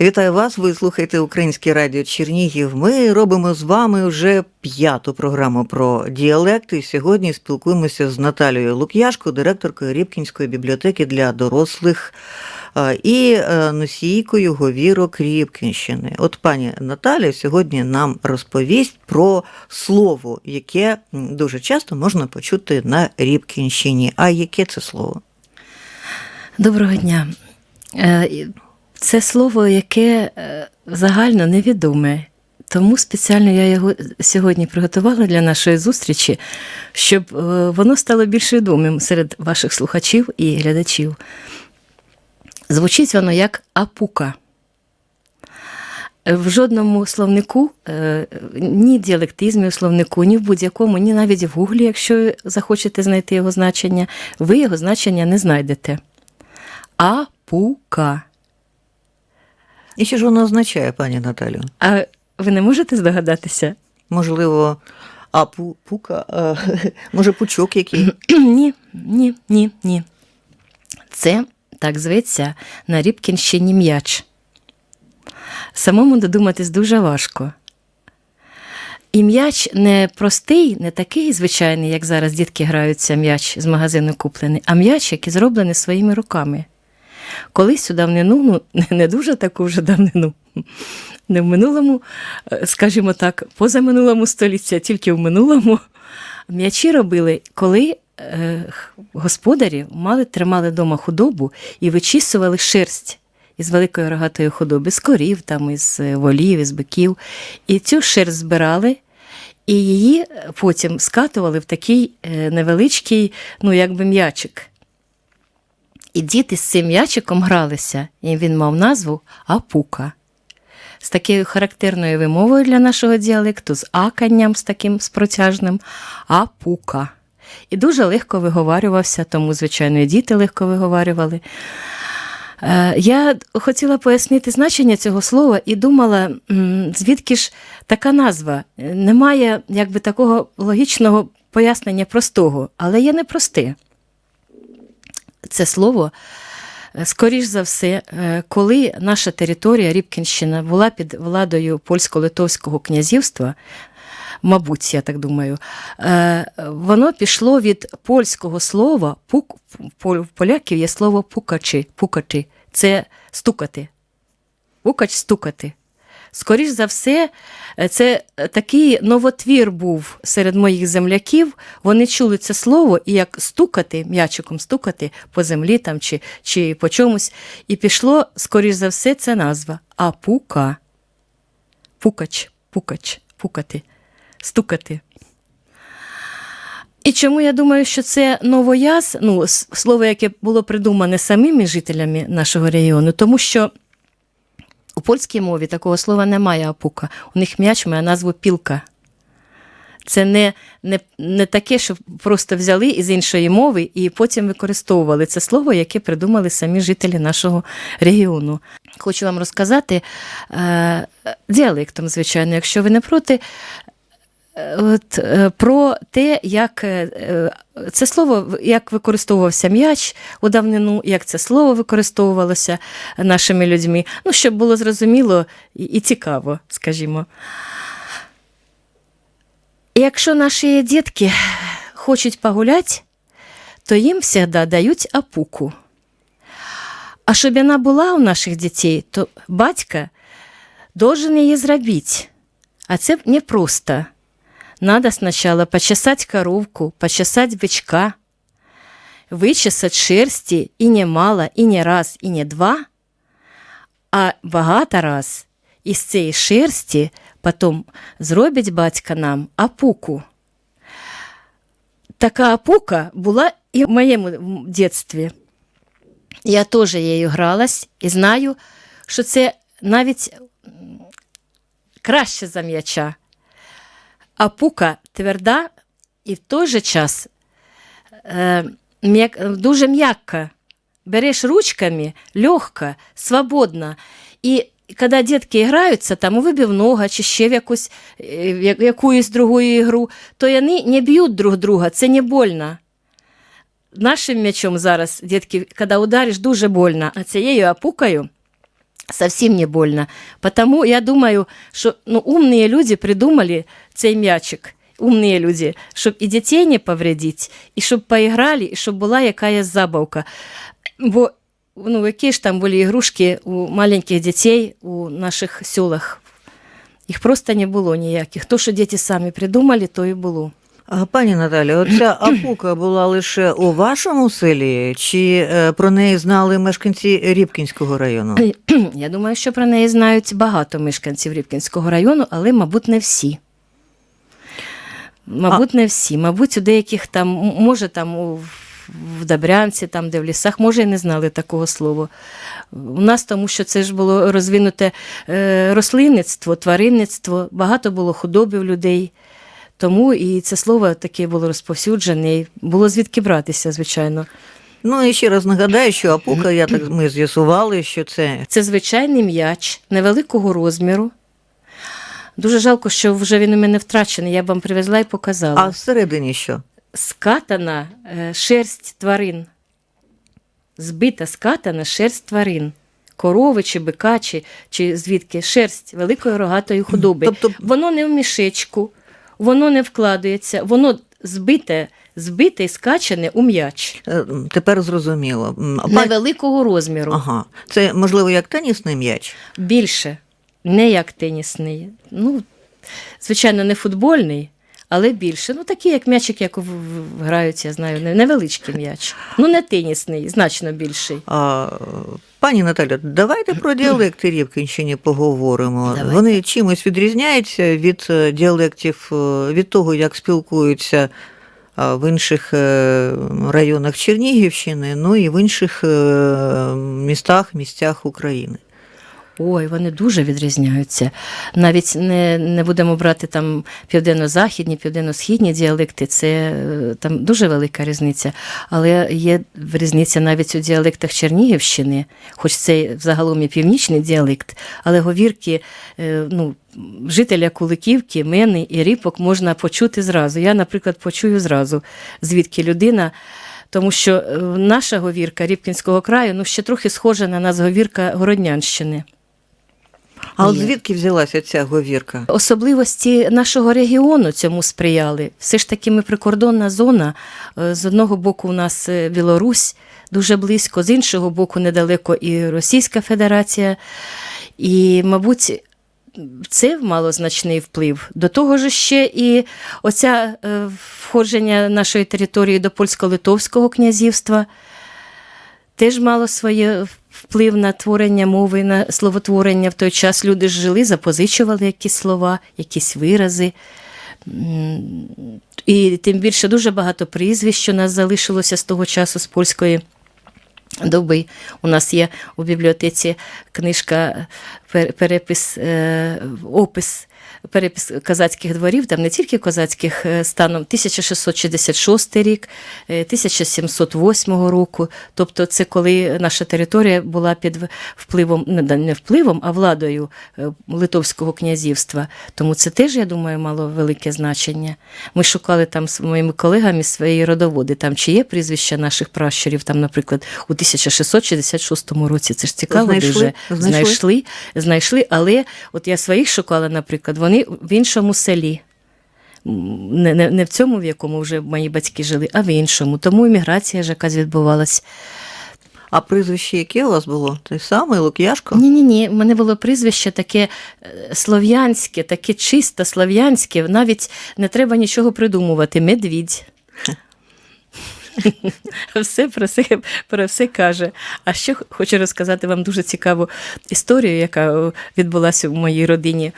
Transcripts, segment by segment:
Вітаю вас. Ви слухаєте Українське радіо Чернігів. Ми робимо з вами вже п'яту програму про діалекти. Сьогодні спілкуємося з Наталією Лук'яшко, директоркою Рібкінської бібліотеки для дорослих е, і е, носійкою говірок Рібкінщини. От пані Наталя сьогодні нам розповість про слово, яке дуже часто можна почути на Рібкінщині. А яке це слово? Доброго дня. Це слово, яке е, загально невідоме. Тому спеціально я його сьогодні приготувала для нашої зустрічі, щоб е, воно стало більш відомим серед ваших слухачів і глядачів. Звучить воно як апука. В жодному словнику, е, ні діалектизмі у словнику, ні в будь-якому, ні навіть в гуглі, якщо захочете знайти його значення, ви його значення не знайдете. Апука. І що ж воно означає, пані Наталю? А ви не можете здогадатися? Можливо, а пу, пука, а, може, пучок який. ні, ні, ні, ні. Це так зветься на Рібкінщині м'яч. Самому додуматись дуже важко. І м'яч не простий, не такий звичайний, як зараз дітки граються м'яч з магазину куплений, а м'яч, який зроблений своїми руками. Колись у давнину, ну не дуже таку вже давнину, не в минулому, е, скажімо так, позаминулому столітті, а тільки в минулому, м'ячі робили, коли е, господарі мали, тримали вдома худобу і вичісували шерсть із великої рогатої худоби, з корів, там, із е, волів, із биків. І цю шерсть збирали. І її потім скатували в такий невеличкий, ну, якби м'ячик. І діти з цим м'ячиком гралися, і він мав назву Апука. З такою характерною вимовою для нашого діалекту, з аканням з таким з протяжним Апука. І дуже легко виговарювався, тому, звичайно, і діти легко виговарювали. Е, Я хотіла пояснити значення цього слова і думала, звідки ж така назва. Немає якби такого логічного пояснення простого, але є непросте це слово, е, скоріш за все, е, коли наша територія Рібкінщина була під владою польсько-литовського князівства, мабуть, я так думаю, е, воно пішло від польського слова, пук, поляків є слово пукачі, пукачі це стукати. Пукач стукати. Скоріш за все, це такий новотвір був серед моїх земляків. Вони чули це слово і як стукати, м'ячиком стукати по землі там чи, чи по чомусь. І пішло, скоріш за все, це назва. А пука. Пукач, пукач, пукати, стукати. І чому я думаю, що це новояз, ну, слово, яке було придумане самими жителями нашого регіону, тому що у польській мові такого слова немає апука. У них м'яч має назву пілка. Це не, не, не таке, що просто взяли із іншої мови і потім використовували це слово, яке придумали самі жителі нашого регіону. Хочу вам розказати е, діалектом, звичайно, якщо ви не проти. Е, От, е, про те, як е, це слово, як використовувався м'яч у давнину, як це слово використовувалося нашими людьми, ну, щоб було зрозуміло і, цікаво, скажімо. Якщо наші дітки хочуть погуляти, то їм завжди дають апуку. А щоб вона була у наших дітей, то батька должен її зробити. А це непросто. Надо сначала почесать коровку, почесать бичка, вичесать шерсті і не мало, і не раз, і не два, а багато раз із цієї шерсті потім зробить батька нам апуку. Така апука була і в моєму дитинстві. Я теж її гралась і знаю, що це навіть краще за м'яча. А пука тверда і в той же час е, дуже м'яка. Береш ручками, легко, свободно. І коли дітки граються там у вибивного чи ще в якусь, е, в якусь другу ігру, то вони не б'ють друг друга, це не больно. Нашим м'ячом зараз, дітки, коли удариш, дуже больно, а цією апукою Совсем не больно. Потому я думаю, что ну, умные люди придумали цей м'ячик. Умные люди, щоб і дітей не повредити, і щоб поіграли, і щоб була якась забавка. Бо ну, які ж там були ігрушки у маленьких дітей у наших селах. Їх просто не було ніяких. То, що діти самі придумали, то і було. А, Пані Наталі, оця апука була лише у вашому селі, чи е, про неї знали мешканці Рібкінського району? Я думаю, що про неї знають багато мешканців Рівкінського району, але, мабуть, не всі. Мабуть, не всі. Мабуть, у деяких там, може, там у, в Добрянці, там, де в лісах, може, і не знали такого слова. У нас, тому що це ж було розвинуте е, рослинництво, тваринництво, багато було худоби в людей. Тому і це слово таке було розповсюджене, і було звідки братися, звичайно. Ну і ще раз нагадаю, що апука, я так ми з'ясували, що це Це звичайний м'яч невеликого розміру. Дуже жалко, що вже він у мене втрачений. Я б вам привезла і показала. а всередині що? Скатана е, шерсть тварин. Збита скатана шерсть тварин. Корови чи бика, чи, чи звідки шерсть великої рогатої худоби. Тобто- Воно не в мішечку, воно не вкладається, воно збите, Збитий, скачане у м'яч. Е, Тепер зрозуміло. Невеликого розміру. Ага, це можливо як тенісний м'яч. Більше, не як тенісний. Ну, звичайно, не футбольний, але більше. Ну, такий, як м'ячик, як грають, я знаю, не- невеличкий м'яч. Ну, не тенісний, значно більший. А, пані Наталя, давайте про діалекти Рівкінщини поговоримо. Давайте. Вони чимось відрізняються від е, діалектів, е, від того, як спілкуються в інших е, районах Чернігівщини, ну і в інших е, містах, місцях України. Ой, вони дуже відрізняються. Навіть не, не будемо брати там південно-західні, південно-східні діалекти, це е, там дуже велика різниця. Але є різниця навіть у діалектах Чернігівщини, хоч це взагалом і північний діалект, але говірки е, ну, жителя Куликівки, Мени і Ріпок можна почути зразу. Я, наприклад, почую зразу, звідки людина. Тому що е, наша говірка Рібкінського краю ну, ще трохи схожа на нас говірка Городнянщини. А от звідки взялася ця говірка? Особливості нашого регіону цьому сприяли. Все ж таки, ми прикордонна зона. Е, З одного боку, у нас е, Білорусь дуже близько, з іншого боку, недалеко і Російська Федерація. І, мабуть, це мало значний вплив. До того ж, ще і оця е, входження нашої території до польсько-литовського князівства теж мало своє вплив на творення мови, на словотворення. В той час люди жили, запозичували якісь слова, якісь вирази. І тим більше дуже багато прізвищ, у нас залишилося з того часу, з польської доби. У нас є у бібліотеці книжка перепис, е, опис. Перепис козацьких дворів, там не тільки козацьких е, станом 1666 рік, е, 1708 року. Тобто, це коли наша територія була під впливом, не впливом, а владою е, Литовського князівства. Тому це теж, я думаю, мало велике значення. Ми шукали там з моїми колегами свої родоводи, там чи є прізвища наших пращурів, там, наприклад, у 1666 році. Це ж цікаво Знайшли? дуже. Знайшли? знайшли, знайшли, але от я своїх шукала, наприклад, вони в іншому селі. Не, не, не в цьому, в якому вже мої батьки жили, а в іншому. Тому імміграція ж якась відбувалась. А прізвище яке у вас було? Той самий Лук'яшко? Ні, ні, ні. У мене було прізвище таке е, слов'янське, таке чисто слов'янське. Навіть не треба нічого придумувати. Медвідь. Все про все, про все каже. А ще хочу розказати вам дуже цікаву історію, яка відбулася в моїй родині.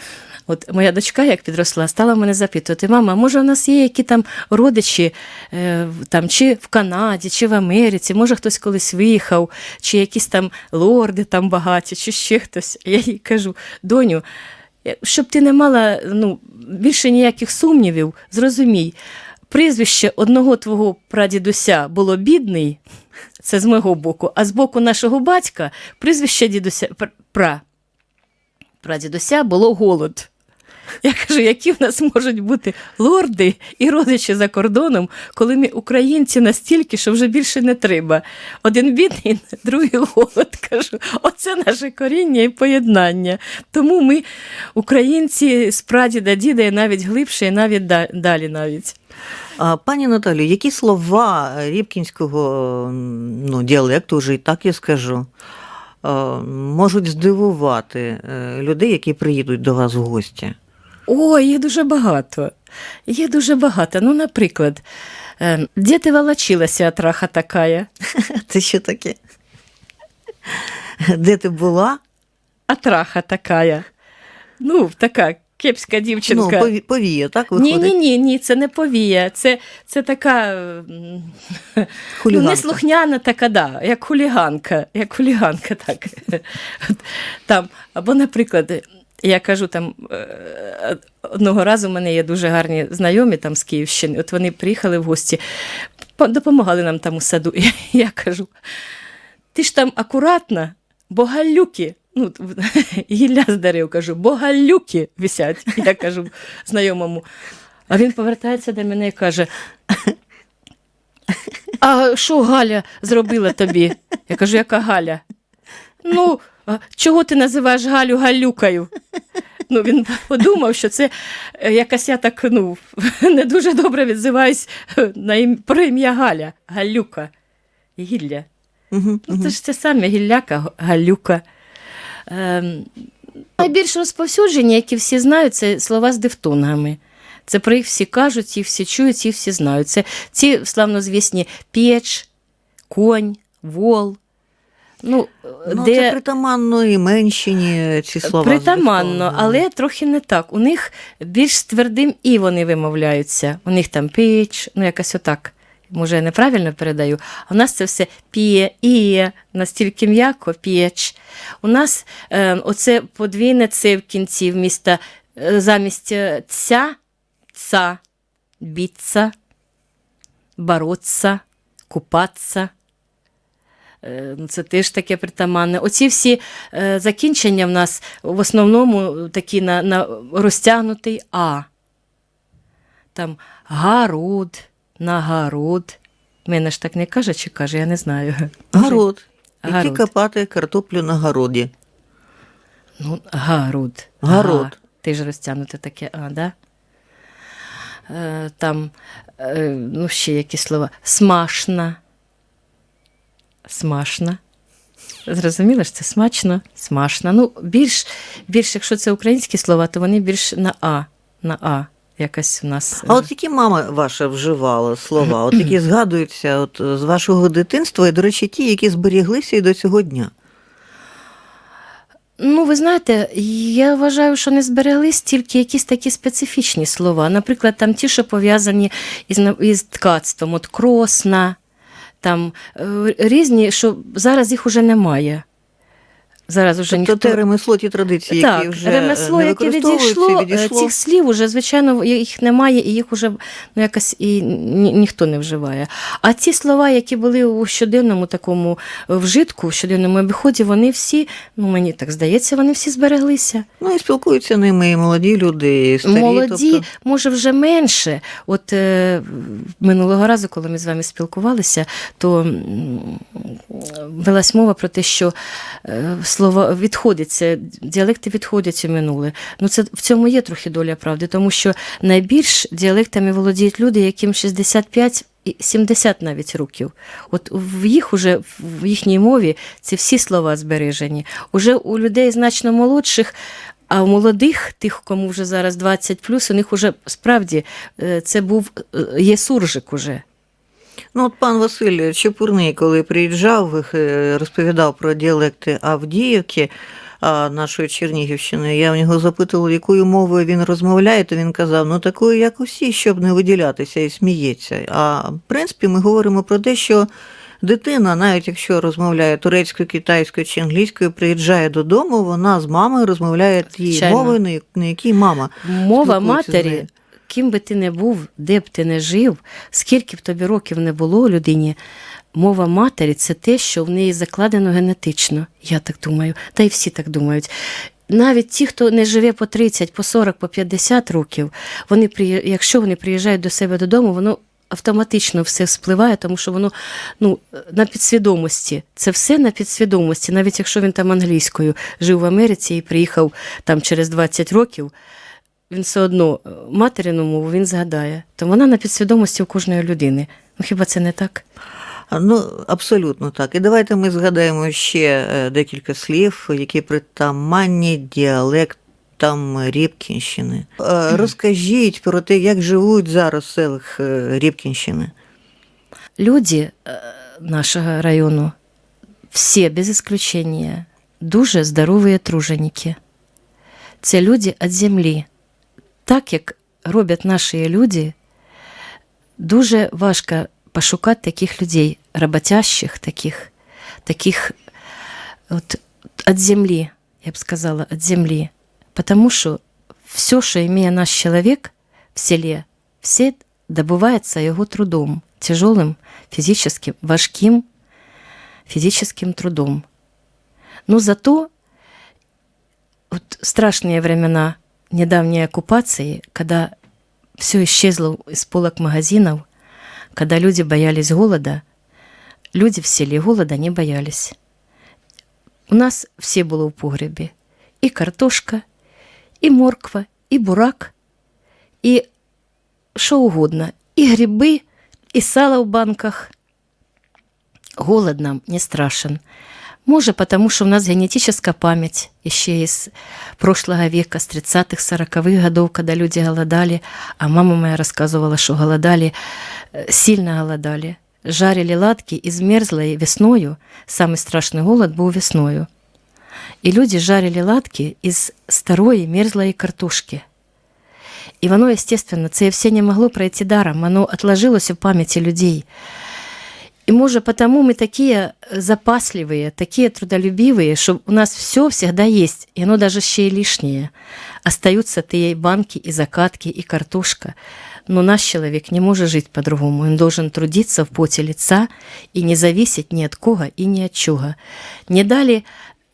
От моя дочка, як підросла, стала мене запитувати: мама, може, у нас є які там родичі, е, там, чи в Канаді, чи в Америці, може хтось колись виїхав, чи якісь там лорди там багаті, чи ще хтось. Я їй кажу, доню, щоб ти не мала ну, більше ніяких сумнівів, зрозумій, прізвище одного твого прадідуся було бідний, це з мого боку, а з боку нашого батька прізвище дідуся пра. Прадідуся було голод. Я кажу, які в нас можуть бути лорди і родичі за кордоном, коли ми українці настільки, що вже більше не треба. Один бідний, другий голод. Кажу, оце наше коріння і поєднання. Тому ми, українці, з прадіда, діда, і навіть глибше, і навіть далі навіть. Пані Наталю, які слова рібкінського ну, діалекту, вже і так я скажу, можуть здивувати е, людей, які приїдуть до вас в гості? Ой, є дуже багато. Є дуже багато. Ну, наприклад, е, де ти волочилася, отраха такая? Це що таке? Де ти була? Отраха такая. Ну, така кепська дівчинка. Ну, повія, так ні, виходить? ні, ні, ні, це не повія. Це, це така м, ну, неслухняна така, да, як хуліганка. Як хуліганка, так. Там, або, наприклад, я кажу там е, одного разу в мене є дуже гарні знайомі там з Київщини. От вони приїхали в гості, допомагали нам там у саду. І я кажу: ти ж там акуратна, бо галюки. Ну, гілля з дерев кажу, бо галюки висять. Я кажу знайомому. А він повертається до мене і каже: А що Галя зробила тобі? Я кажу, яка Галя? Ну, а чого ти називаєш Галю Галюкою? Ну, він подумав, що це е, якась я так ну, не дуже добре відзиваюсь е, на ім... про ім'я Галя, Галюка. Гілля. Мгм, Ну, це ж це саме гілляка, галюка. Ем, найбільш розповсюджені, які всі знають, це слова з дифтонгами. Це про їх всі кажуть, їх всі чують, їх всі знають. Це ці славнозвісні печ, конь, вол. Ну, Ну, де... це притаманно і менщині ці слова. Притаманно, але трохи не так. У них більш твердим і вони вимовляються. У них там піч, ну якось отак. Може, я неправильно передаю. А у нас це все піє, іє, настільки м'яко піч. У нас е, оце подвійне це в кінці вміста е, замість е, ця, ца, біться, бороться, купатися. Е, ну, Це теж таке притаманне. Оці всі е, закінчення в нас в основному такі на, на розтягнутий А. Там гаруд, нагород. Мене ж так не каже, чи каже, я не знаю. Город. Які копати картоплю на городі. Ну, гаруд. Гаруд. Га. Ти ж розтягнуте таке А, да? Е, там, ну, ще які слова. Смашна. Смашна. Зрозуміло ж, це смачно, смашно. Ну, більш, більш, якщо це українські слова, то вони більш на А. На А. Якась у нас. А от які мама ваша вживала слова, от які згадуються от, з вашого дитинства, і, до речі, ті, які зберіглися і до цього дня. Ну, ви знаєте, я вважаю, що не збереглись тільки якісь такі специфічні слова. Наприклад, там ті, що пов'язані із, із ткацтвом, от кросна, там е, різні, що зараз їх уже немає. Зараз уже Тобто ніхто... те ремесло, ті традиції, так, які вже ремесло, не яке відійшло, е, відійшло. цих слів уже, звичайно, їх немає, і їх уже ну, якось і ні, ніхто не вживає. А ті слова, які були у щоденному такому е, вжитку, в щоденному обіході, вони всі, ну мені так здається, вони всі збереглися. Ну і спілкуються ними і молоді люди, і старі. Молоді, Тобто... може, вже менше. От е, минулого разу, коли ми з вами спілкувалися, то велась мова про те, що е, слова відходяться, діалекти відходять у минуле. Ну, це в цьому є трохи доля правди, тому що найбільш діалектами володіють люди, яким 65 і 70 навіть років. От в їх уже в їхній мові ці всі слова збережені. Уже у людей значно молодших. А у молодих, тих, кому вже зараз 20 у них уже справді е, це був е, є суржик уже. Ну, от пан Василь Чепурний, коли приїжджав, е, розповідав про діалекти Авдіївки нашої Чернігівщини, я в нього запитувала, якою мовою він розмовляє, то він казав, ну такою, як усі, щоб не виділятися і сміється. А в принципі, ми говоримо про те, що дитина, навіть якщо розмовляє турецькою, китайською чи англійською, приїжджає додому, вона з мамою розмовляє тією мовою, на якій мама. Мова матері. Ким би ти не був, де б ти не жив, скільки б тобі років не було людині, мова матері це те, що в неї закладено генетично. Я так думаю, та й всі так думають. навіть ті, хто не живе по 30, по 40, по 50 років, вони приї- якщо вони приїжджають до себе додому, воно автоматично все спливає, тому що воно ну, на підсвідомості. Це все на підсвідомості. Навіть якщо він там англійською жив в Америці і приїхав там через 20 років, він все одно е, материну мову він згадає. То вона на підсвідомості у кожної людини. Ну хіба це не так? Ну, абсолютно так. І давайте ми згадаємо ще е, декілька слів, які притаманні діалектам Рібкінщини. Е, Розкажіть про те, як живуть зараз в селах Рібкінщини. Люди нашого району, всі без исключения, дуже здорові труженики. Це люди від землі. Так як роблять наші люди, дуже важко пошукати таких людей, роботящих, таких, таких от, від землі, я б сказала, від землі. Потому що все, що має наш чоловік в селі, все добувається його трудом, тяжелым, физическим, важким физическим трудом. Но зато вот страшные времена недавней оккупации, когда все исчезло из полок магазинов, когда люди боялись голода, люди в селе голода не боялись. У нас все было в погребе. И картошка, и морква, и бурак, и що угодно, і гриби, і сало в банках. Голод нам не страшен. Може, потому что у нас генетическая память еще из прошлого века, с 30-х, 40-х годов, когда люди голодали, а мама моя рассказывала, что голодали, э, сильно голодали. Жарили ладки из мерзлой весною, самый страшный голод был весною. И люди жарили ладки из старої мерзлої картошки. І воно, естественно, це все не могло пройти даром, воно отложилось в памяти людей. И может потому мы такие запасливые, такие трудолюбивые, что у нас все всегда есть, и оно даже ще и лишнее. Остаются те банки и закатки, и картошка. Но наш человек не может жить по-другому. Он должен трудиться в поте лица и не зависеть ни от кого и ни от чего. Не дали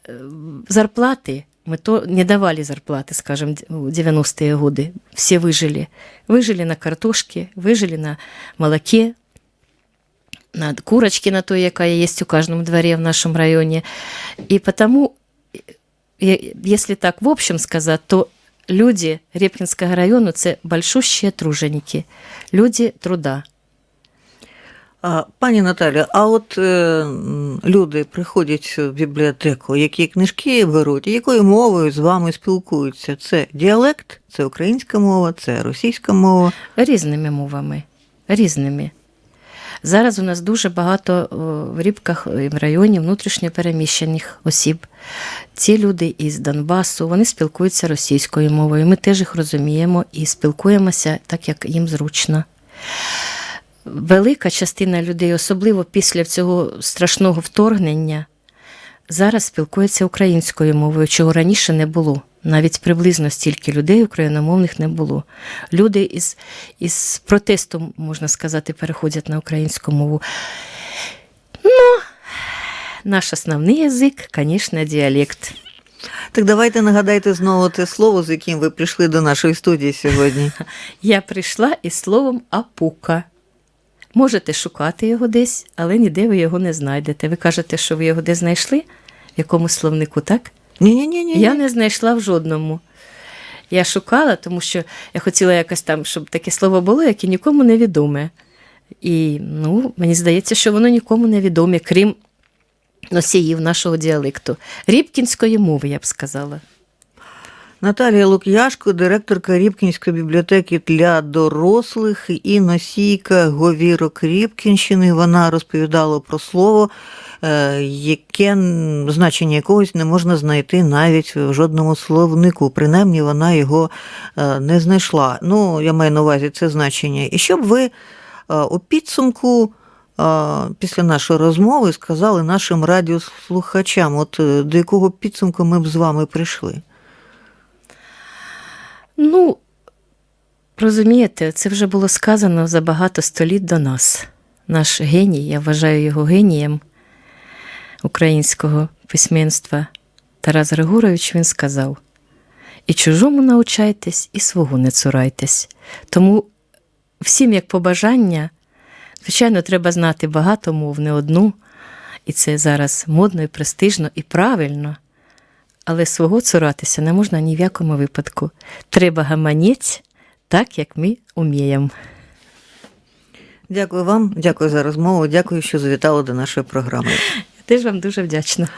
э, зарплаты, мы то не давали зарплаты, скажем, в 90-е годы. Все выжили. Выжили на картошке, выжили на молоке, на курочке на той, яка есть у каждом дворе в нашем районе. И потому, э, если так в общем сказать, то люди Репкинского району – це большущие труженики, люди труда. Пані Наталя, а от е, люди приходять в бібліотеку, які книжки беруть, якою мовою з вами спілкуються? Це діалект, це українська мова, це російська мова. Різними мовами. Різними. Зараз у нас дуже багато в Рібках і в районі внутрішньо осіб. Ці люди із Донбасу вони спілкуються російською мовою. Ми теж їх розуміємо і спілкуємося так, як їм зручно. Велика частина людей, особливо після цього страшного вторгнення, зараз спілкується українською мовою, чого раніше не було. Навіть приблизно стільки людей україномовних не було. Люди із, із протестом, можна сказати, переходять на українську мову. Ну, наш основний язик, звісно, діалект. Так давайте нагадайте знову те слово, з яким ви прийшли до нашої студії сьогодні. Я прийшла із словом апука. Можете шукати його десь, але ніде ви його не знайдете. Ви кажете, що ви його де знайшли? В якомусь словнику, так? Ні, ні, ні, ні. Я не знайшла в жодному. Я шукала, тому що я хотіла якось там, щоб таке слово було, яке нікому не відоме. І ну, мені здається, що воно нікому не відоме, крім носіїв нашого діалекту. Рібкінської мови, я б сказала. Наталія Лук'яшко, директорка Рібкінської бібліотеки для дорослих і носійка говірок Рібкінщини. Вона розповідала про слово, е, яке значення якогось не можна знайти навіть в жодному словнику. Принаймні вона його е, не знайшла. Ну, я маю на увазі це значення. І щоб ви е, у підсумку. Після нашої розмови сказали нашим радіослухачам, от до якого підсумку ми б з вами прийшли. Ну, розумієте, це вже було сказано за багато століть до нас. Наш геній, я вважаю його генієм українського письменства. Тарас Григорович він сказав: І чужому научайтесь, і свого не цурайтесь. Тому всім як побажання, звичайно, треба знати багато мов, не одну. І це зараз модно і престижно і правильно. Але свого цуратися не можна ні в якому випадку. Треба гаманець так, як ми уміємо. Дякую вам, дякую за розмову, дякую, що завітали до нашої програми. Я теж вам дуже вдячна.